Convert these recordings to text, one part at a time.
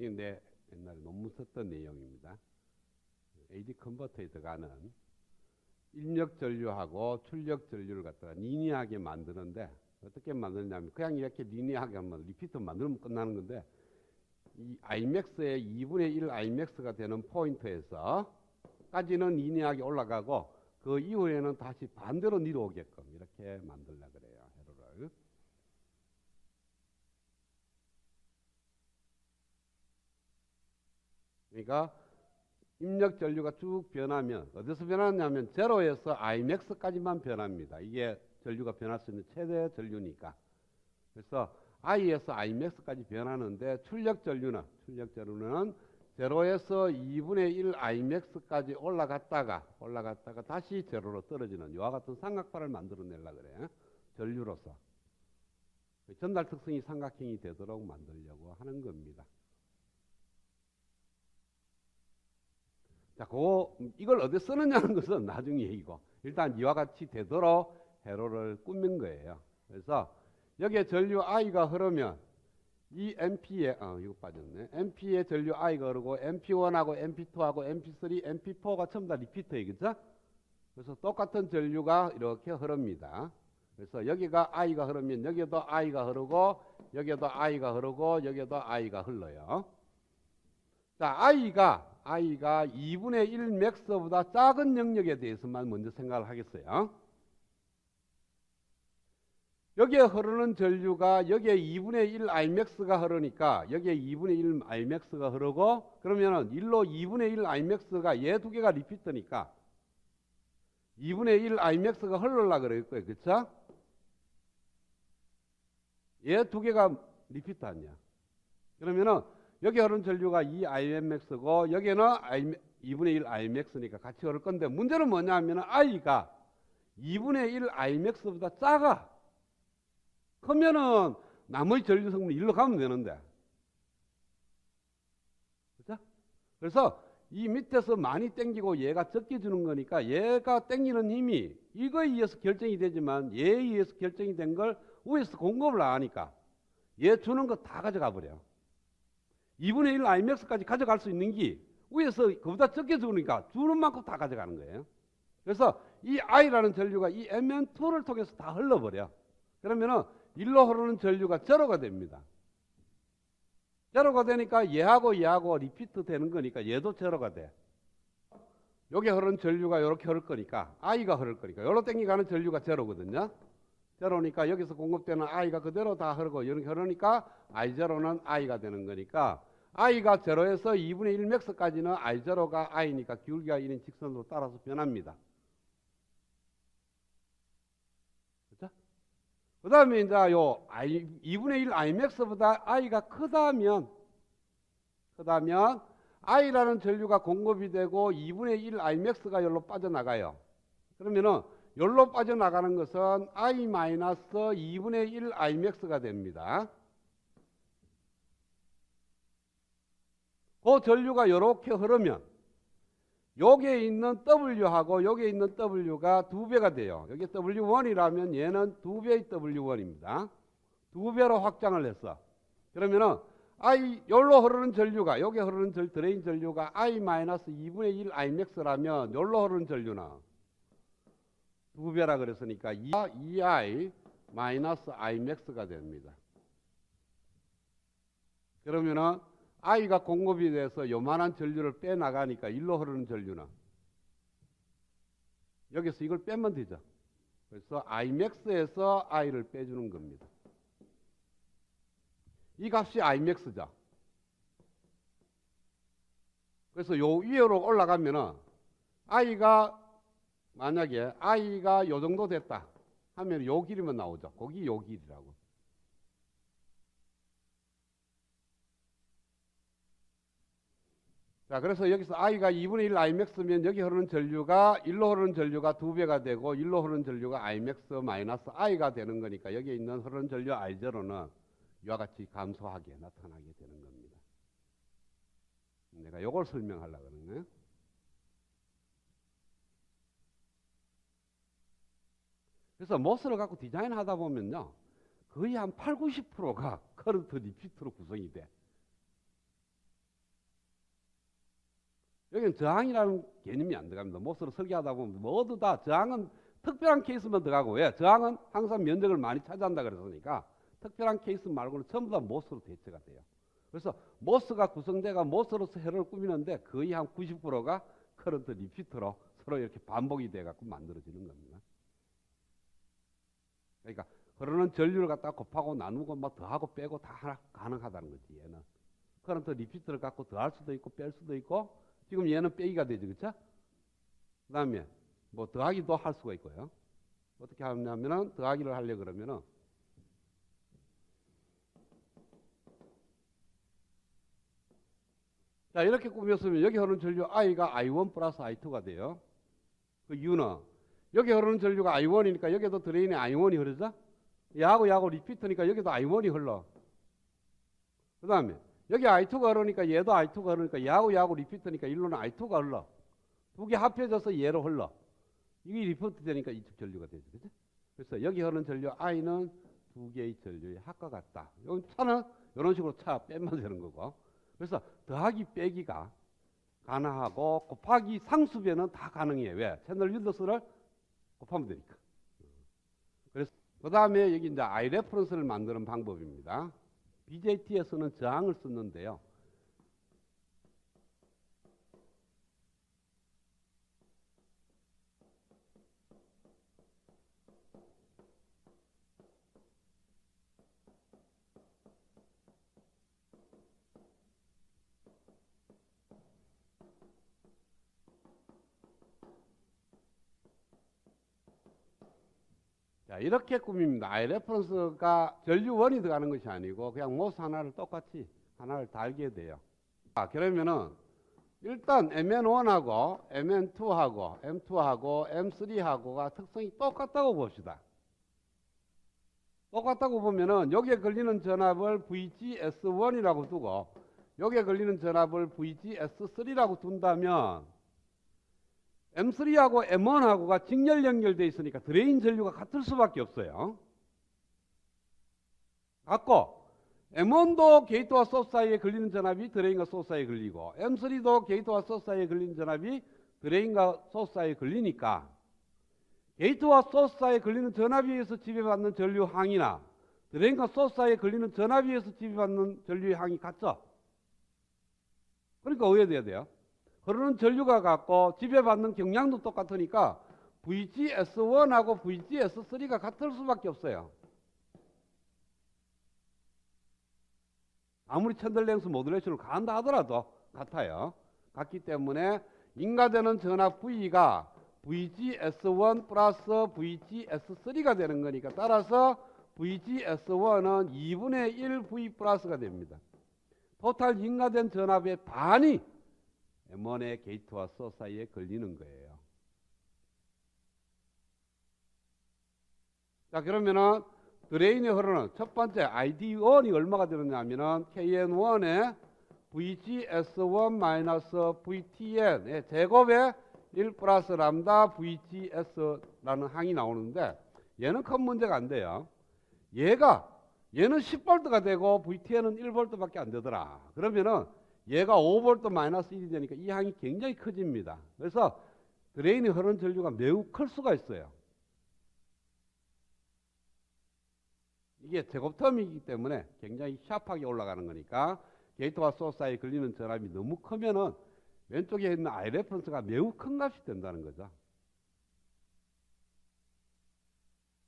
이게 내 옛날에 논문 썼던 내용입니다. AD 컨버터에 들어가는 입력 전류하고 출력 전류를 갖다가 리니하게 만드는데 어떻게 만드냐면 그냥 이렇게 리니하게 하면 리피터 만들면 끝나는 건데 이 Imax의 2분의 1 Imax가 되는 포인트에서 까지는 리니하게 올라가고 그 이후에는 다시 반대로 내려오게끔 이렇게 만들려 그래요. 회로를. 그러니까 입력 전류가 쭉 변하면 어디서 변하냐면 제로에서 Imax까지만 변합니다. 이게 전류가 변할 수 있는 최대 전류니까. 그래서 I에서 Imax까지 변하는데 출력 전류는 출력 전류는 제로에서 2분의 1 Imax까지 올라갔다가 올라갔다가 다시 제로로 떨어지는 이와 같은 삼각발을 만들어내려 그래. 전류로서 전달 특성이 삼각형이 되도록 만들려고 하는 겁니다. 자, 그거 이걸 어디 쓰느냐는 것은 나중 얘기고 일단 이와 같이 되도록 회로를 꾸민 거예요. 그래서 여기에 전류 I가 흐르면 이 MP에 어 이거 빠졌네. MP에 전류 I가 흐르고 MP1하고 MP2하고 MP3, MP4가 전부 다 리피터예요. 그죠? 그래서 똑같은 전류가 이렇게 흐릅니다. 그래서 여기가 I가 흐르면 여기도 I가 흐르고 여기도 I가 흐르고 여기도 I가 흘러요. 자, I가 I가 2분의 1 맥스보다 작은 영역에 대해서만 먼저 생각을 하겠어요. 여기에 흐르는 전류가 여기에 2분의 1 Imax가 흐르니까 여기에 2분의 1 Imax가 흐르고 그러면은 1로 2분의 1 Imax가 얘 두 개가 리피터니까 2분의 1 Imax가 흘러라 그럴 거예요. 그쵸? 얘 두 개가 리피터 아니야. 그러면은 여기 흐르는 전류가 2 Imax고 여기는 I, 2분의 1 Imax니까 같이 흐를 건데 문제는 뭐냐면은 I가 2분의 1 Imax보다 작아. 크면은 나머지 전류 성분이 일로 가면 되는데. 그죠? 그래서 이 밑에서 많이 땡기고 얘가 적게 주는 거니까 얘가 땡기는 힘이 이거에 의해서 결정이 되지만 얘에 의해서 결정이 된 걸 위에서 공급을 안 하니까 얘 주는 거 다 가져가 버려. 2분의 1 Imax까지 가져갈 수 있는 게 위에서 그보다 적게 주니까 주는 만큼 다 가져가는 거예요. 그래서 이 I라는 전류가 이 MN2를 통해서 다 흘러버려. 그러면은 일로 흐르는 전류가 제로가 됩니다. 제로가 되니까 얘하고 얘하고 리피트 되는 거니까 얘도 제로가 돼. 여기 흐르는 전류가 이렇게 흐를 거니까 I가 흐를 거니까 여기로 땡기 가는 전류가 제로거든요. 제로니까 여기서 공급되는 I가 그대로 다 흐르고 이렇게 흐르니까 I 제로는 I가 되는 거니까 I가 제로에서 2분의 1 맥스까지는 I 제로가 I니까 기울기가 1인 직선으로 따라서 변합니다. 그 다음에 이제 요 I, 2분의 1 Imax보다 I가 크다면, 크다면 I라는 전류가 공급이 되고 2분의 1 Imax가 여기로 빠져나가요. 그러면은 여기로 빠져나가는 것은 I 마이너스 2분의 1 Imax가 됩니다. 그 전류가 이렇게 흐르면 여기에 있는 W하고 여기에 있는 W가 두 배가 돼요. 여기 W1이라면 얘는 두 배의 W1입니다. 두 배로 확장을 했어. 그러면은 I 여기로 흐르는 전류가 여기 흐르는 절, 드레인 전류가 I-2분의 1 Imax라면 여기로 흐르는 전류는 두 배라 그랬으니까 2I 마이너스 Imax가 됩니다. 그러면은 I가 공급이 돼서 요만한 전류를 빼나가니까 일로 흐르는 전류는 여기서 이걸 빼면 되죠. 그래서 Imax에서 I를 빼주는 겁니다. 이 값이 Imax죠. 그래서 요 위로 올라가면은 I가 만약에 I가 요 정도 됐다 하면 요 길이만 나오죠. 거기 요 길이라고. 자, 그래서 여기서 I가 2분의 1 Imax면 여기 흐르는 전류가 일로 흐르는 전류가 두 배가 되고 일로 흐르는 전류가 Imax 마이너스 I가 되는 거니까 여기 있는 흐르는 전류 I0는 이와 같이 감소하게 나타나게 되는 겁니다. 내가 이걸 설명하려고 거예요. 그래서 모스를 갖고 디자인 하다 보면요. 거의 한 8, 90%가 커런트 리피트로 구성이 돼. 여기는 저항이라는 개념이 안 들어갑니다. 못으로 설계하다 보면 모두 다 저항은 특별한 케이스만 들어가고 왜? 저항은 항상 면적을 많이 차지한다 그랬으니까 특별한 케이스 말고는 전부 다 못으로 대체가 돼요. 그래서 모스가 구성돼가 모스로서 회로를 꾸미는데 거의 한 90%가 커런트 리피터로 서로 이렇게 반복이 돼 갖고 만들어지는 겁니다. 그러니까 흐르는 전류를 갖다 곱하고 나누고 막 더하고 빼고 다 가능하다는 거지 얘는. 커런트 리피터를 갖고 더할 수도 있고 뺄 수도 있고 지금 얘는 빼기가 되죠, 그렇죠? 그 다음에 뭐 더하기도 할 수가 있고요. 어떻게 하냐면은 더하기를 하려 그러면은 자 이렇게 꾸몄으면 여기 흐르는 전류 I가 I1 플러스 I2가 돼요. 그 이유는 여기 흐르는 전류가 I1이니까 여기도 드레인에 I1이 흐르죠? 야하고 야하고 리피터니까 여기도 I1이 흘러. 그 다음에 여기 I2가 흐르니까 얘도 I2가 흐르니까 야하고 야하고 리피터니까 일로는 I2가 흘러. 두 개 합해져서 얘로 흘러. 이게 리피터 되니까 이쪽 전류가 되죠. 그죠? 그래서 여기 흐르는 전류 I는 두 개의 전류의 합과 같다. 여기 차는 이런 식으로 차 빼면 되는 거고. 그래서 더하기 빼기가 가능하고 곱하기 상수변은 다 가능해요. 왜? 채널 윈도스를 곱하면 되니까. 그래서 그 다음에 여기 이제 I 레퍼런스를 만드는 방법입니다. BJT에서는 저항을 썼는데요. 자, 이렇게 꾸밉니다. I 레퍼런스가 전류원이 들어가는 것이 아니고 그냥 모스 하나를 똑같이 하나를 달게 돼요. 자, 그러면은 일단 MN1하고 MN2하고 M2하고 M3하고가 특성이 똑같다고 봅시다. 똑같다고 보면은 여기에 걸리는 전압을 VGS1이라고 두고 여기에 걸리는 전압을 VGS3라고 둔다면 M3하고 M1하고가 직렬 연결되어 있으니까 드레인 전류가 같을 수밖에 없어요. 같고 M1도 게이트와 소스 사이에 걸리는 전압이 드레인과 소스 사이에 걸리고 M3도 게이트와 소스 사이에 걸리는 전압이 드레인과 소스 사이에 걸리니까 게이트와 소스 사이에 걸리는 전압에 의해서 지배받는 전류 항이나 드레인과 소스 사이에 걸리는 전압에 의해서 지배받는 전류의 항이 같죠? 그러니까 오해돼야 돼요. 흐르는 전류가 같고 지배받는 경량도 똑같으니까 VGS1하고 VGS3가 같을 수밖에 없어요. 아무리 챈들랭스 모듈레이션을 가한다 하더라도 같아요. 같기 때문에 인가되는 전압 V가 VGS1 플러스 VGS3가 되는 거니까 따라서 VGS1은 2분의 1 V 플러스가 됩니다. 토탈 인가된 전압의 반이 M1의 게이트와 소 사이에 걸리는 거예요. 자 그러면은 드레인에 흐르는 첫 번째 ID1이 얼마가 되느냐면은 KN1의 VGS1 마이너스 VTN의 제곱에 1 플러스 람다 VGS라는 항이 나오는데 얘는 큰 문제가 안 돼요. 얘가 얘는 10V가 되고 VTN은 1V밖에 안 되더라. 그러면은 얘가 5V 마이너스 1이 되니까 이 항이 굉장히 커집니다. 그래서 드레인이 흐르는 전류가 매우 클 수가 있어요. 이게 제곱텀이기 때문에 굉장히 샤프하게 올라가는 거니까 게이트와 소스 사이에 걸리는 전압이 너무 크면은 왼쪽에 있는 I 레퍼런스가 매우 큰 값이 된다는 거죠.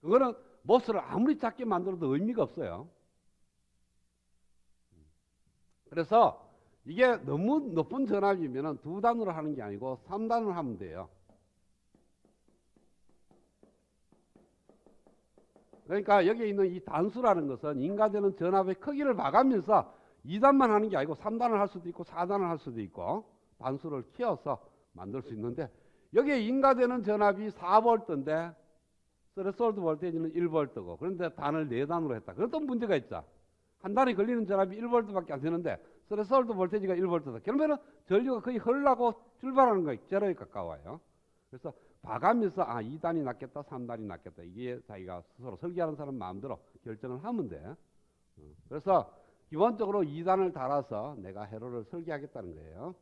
그거는 모스를 아무리 작게 만들어도 의미가 없어요. 그래서 이게 너무 높은 전압이면 두 단으로 하는 게 아니고 3단으로 하면 돼요. 그러니까 여기 있는 이 단수라는 것은 인가되는 전압의 크기를 봐가면서 2단만 하는 게 아니고 3단을 할 수도 있고 4단을 할 수도 있고 단수를 키워서 만들 수 있는데 여기에 인가되는 전압이 4V인데 스레솔드 볼테이지는 1V고 그런데 단을 4단으로 했다. 그것도 문제가 있죠. 한 단에 걸리는 전압이 1V밖에 안 되는데 스레솔드 볼테이지가 1V다. 그러면 전류가 거의 흘라고 출발하는 거예요. 제로에 가까워요. 그래서 봐가면서 아 2단이 낫겠다 3단이 낫겠다 이게 자기가 스스로 설계하는 사람 마음대로 결정을 하면 돼. 어, 그래서 기본적으로 2단을 달아서 내가 회로를 설계하겠다는 거예요.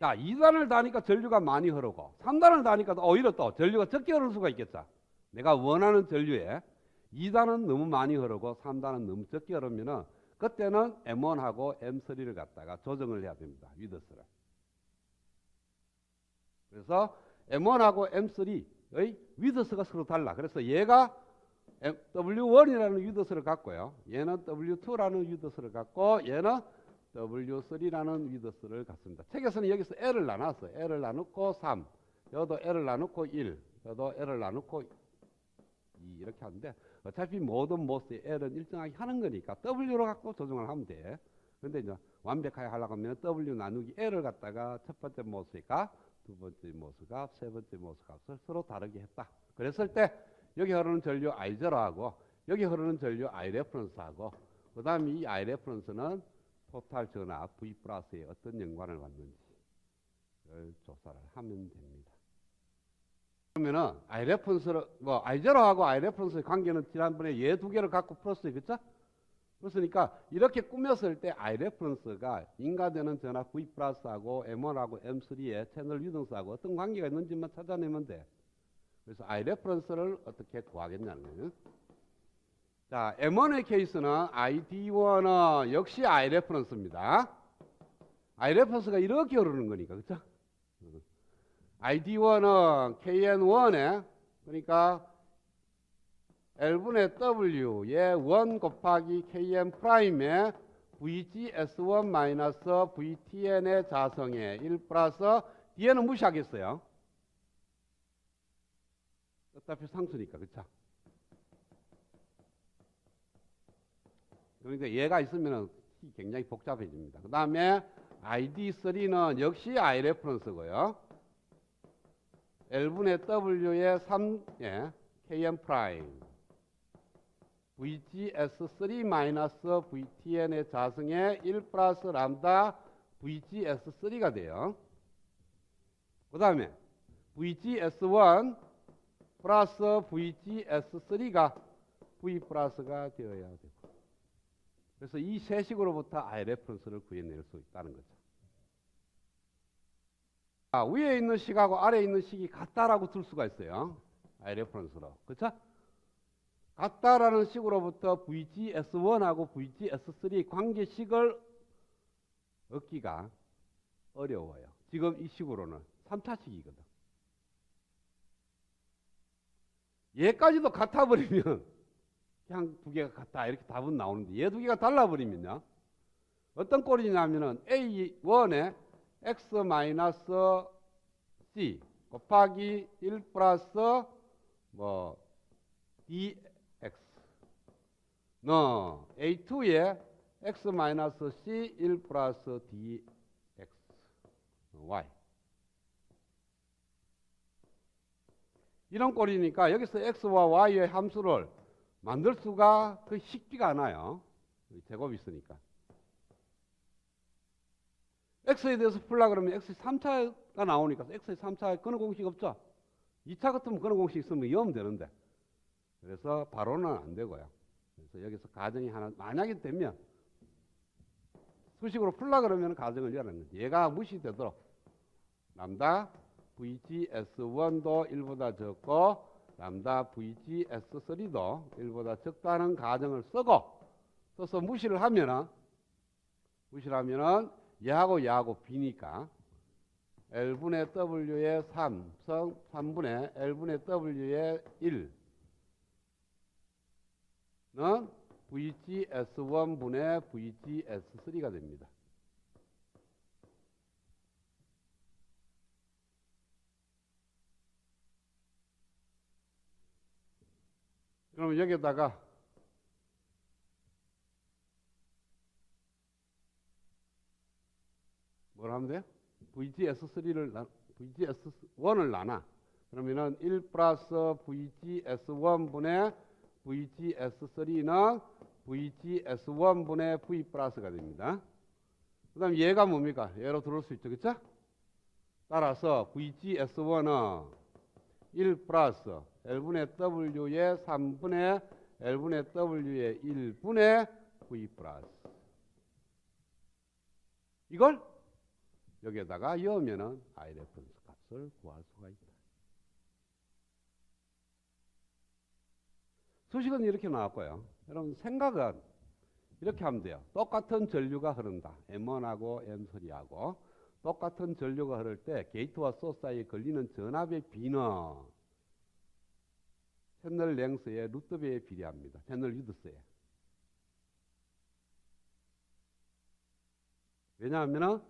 자, 2단을 다니까 전류가 많이 흐르고 3단을 다니까 오히려 또 전류가 적게 흐를 수가 있겠죠. 내가 원하는 전류에 2단은 너무 많이 흐르고 3단은 너무 적게 흐르면은 그때는 M1하고 M3를 갖다가 조정을 해야 됩니다. 위더스를. 그래서 M1하고 M3의 위더스가 서로 달라. 그래서 얘가 W1이라는 위더스를 갖고요. 얘는 W2라는 위더스를 갖고 얘는 W3라는 위더스를 갖습니다. 책에서는 여기서 L을 나눴어요. L을 나누고 3, 여도 L을 나누고 1, 여도 L을 나누고 2 이렇게 하는데 어차피 모든 모스의 L은 일정하게 하는 거니까 W로 갖고 조정을 하면 돼. 근데 이제 완벽하게 하려고 하면 W 나누기 L을 갖다가 첫 번째 모스가 두 번째 모스가 세 번째 모스 값을 서로 다르게 했다. 그랬을 때 여기 흐르는 전류 I0하고 여기 흐르는 전류 I 레퍼런스하고 그 다음에 이 I 레퍼런스는 토탈 전압 V 플러스에 어떤 연관을 갖는지를 조사를 하면 됩니다. 그러면은 I 레퍼런스를 뭐 I0하고 I 레퍼런스의 관계는 지난번에 얘 두 개를 갖고 풀었어요. 그렇죠? 그렇으니까 이렇게 꾸몄을 때 I 레퍼런스가 인가되는 전압 V 플러스하고 M1하고 M3의 채널 유동수하고 어떤 관계가 있는지만 찾아내면 돼. 그래서 I 레퍼런스를 어떻게 구하겠냐는 거예요. 자, M1의 케이스는 ID1은 역시 I 레퍼런스입니다. I 레퍼런스가 이렇게 흐르는 거니까, 그렇죠? ID1은 KN1에 그러니까 L분의 W의 1 곱하기 KN 프라임에 VGS1 마이너스 VTN의 자성에 1 플러스 뒤에는 무시하겠어요. 어차피 상수니까, 그쵸? 그러니까 얘가 있으면 굉장히 복잡해집니다. 그 다음에 ID3는 역시 I 레퍼런스고요. L분의 W의 3, 예, KM 프라임. VGS3 마이너스 VTN의 자성의 1 플러스 람다 VGS3가 돼요. 그 다음에 VGS1 플러스 VGS3가 V 플러스가 되어야 되고. 그래서 이 세 식으로부터 I 레퍼런스를 구해낼 수 있다는 거죠. 아, 위에 있는 식하고 아래에 있는 식이 같다라고 들 수가 있어요. I 레퍼런스로. 그렇죠? 같다라는 식으로부터 VGS1하고 VGS3 관계식을 얻기가 어려워요. 지금 이 식으로는 3차식이거든. 얘까지도 같아버리면 그냥 두 개가 같다 이렇게 답은 나오는데 얘 두 개가 달라버리면요. 어떤 꼴이냐면은 A1에 X 마이너스 C 곱하기 1 플러스 뭐 DX 너 A2에 X 마이너스 C 1 플러스 DX Y 이런 꼴이니까 여기서 x와 y의 함수를 만들 수가 그 쉽지가 않아요. 제곱이 있으니까. X에 대해서 풀라 그러면 x 3차가 나오니까 x의 3차에 그런 공식 없죠. 2차 같으면 그런 공식 있으면 이해하면 되는데. 그래서 바로는 안 되고요. 그래서 여기서 가정이 하나 만약에 되면 수식으로 풀라 그러면 가정을 거지. 얘가 무시되도록 람다 VGS1도 1보다 적고 람다 VGS3도 1보다 적다는 가정을 쓰고 써서 무시를 하면은 무시를 하면은 얘하고 얘하고 B니까 L분의 W의 3, 성 3분의 L분의 W의 1는 VGS1분의 VGS3가 됩니다. 그러면 여기다가 뭘 하면 돼요? VGS3를 VGS1을 나눠. 그러면은 1 플러스 VGS1분의 VGS3는 VGS1분의 V 플러스가 됩니다. 그 다음 얘가 뭡니까? 얘로 들어올 수 있죠. 그쵸? 따라서 VGS1은 1 플러스 L분의 W의 3분의 L분의 W의 1분의 V 플러스 이걸 여기에다가 여으면은 I 레퍼런스 값을 구할 수가 있다. 수식은 이렇게 나왔고요. 여러분 생각은 이렇게 하면 돼요. 똑같은 전류가 흐른다. M1하고 M3하고 똑같은 전류가 흐를 때 게이트와 소스 사이에 걸리는 전압의 비는 채널 랭스의 루트 배에 비례합니다. 채널 유드스에. 왜냐하면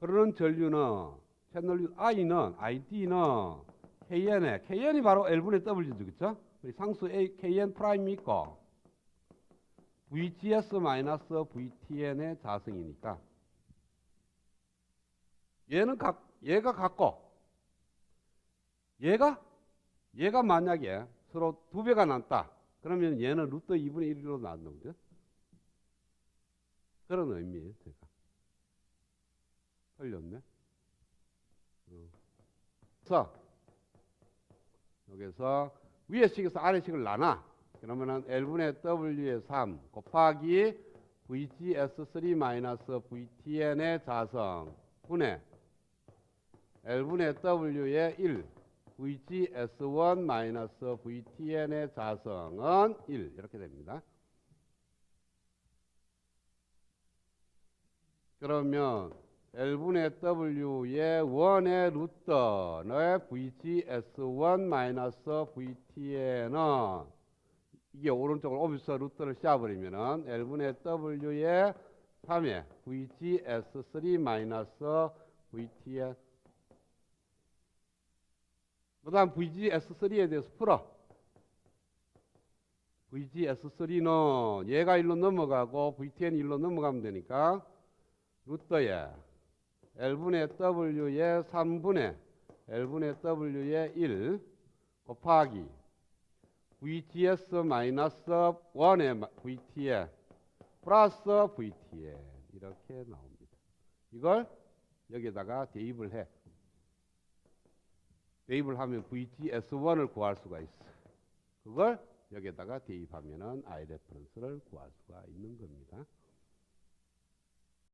흐르는 전류는 채널 유 I는 ID는 KN에 KN이 바로 L분의 W죠, 그렇죠? 상수 A, KN 프라임이 있고 VGS 마이너스 VTN의 자성이니까 얘는 각 얘가 같고 얘가 얘가 만약에 서로 두 배가 났다. 그러면 얘는 루트 2분의 1로 나눈 거죠. 그런 의미예요, 제가. 틀렸네. 어. 그래서 여기서 위의 식에서 아래 식을 나눠. 그러면은 L분의 W의 3 곱하기 VGS3 마이너스 VTN의 자성 분의 L분의 W의 1 VGS1 마이너스 VTN의 자성은 1 이렇게 됩니다. 그러면 L분의 W의 1의 루트의 VGS1 마이너스 VTN은 이게 오른쪽으로 오면서 루트를 씌워버리면은 L분의 W의 3의 VGS3 마이너스 VTN 그 다음 VGS3에 대해서 풀어. VGS3는 얘가 1로 넘어가고 VTN이 1로 넘어가면 되니까 루트에 L분의 W의 3분의 L분의 W의 1 곱하기 VGS 마이너스 1의 VTN 플러스 VTN 이렇게 나옵니다. 이걸 여기다가 대입을 해. 대입을 하면 VGS1을 구할 수가 있어. 그걸 여기다가 대입하면 은 I 레퍼런스를 구할 수가 있는 겁니다.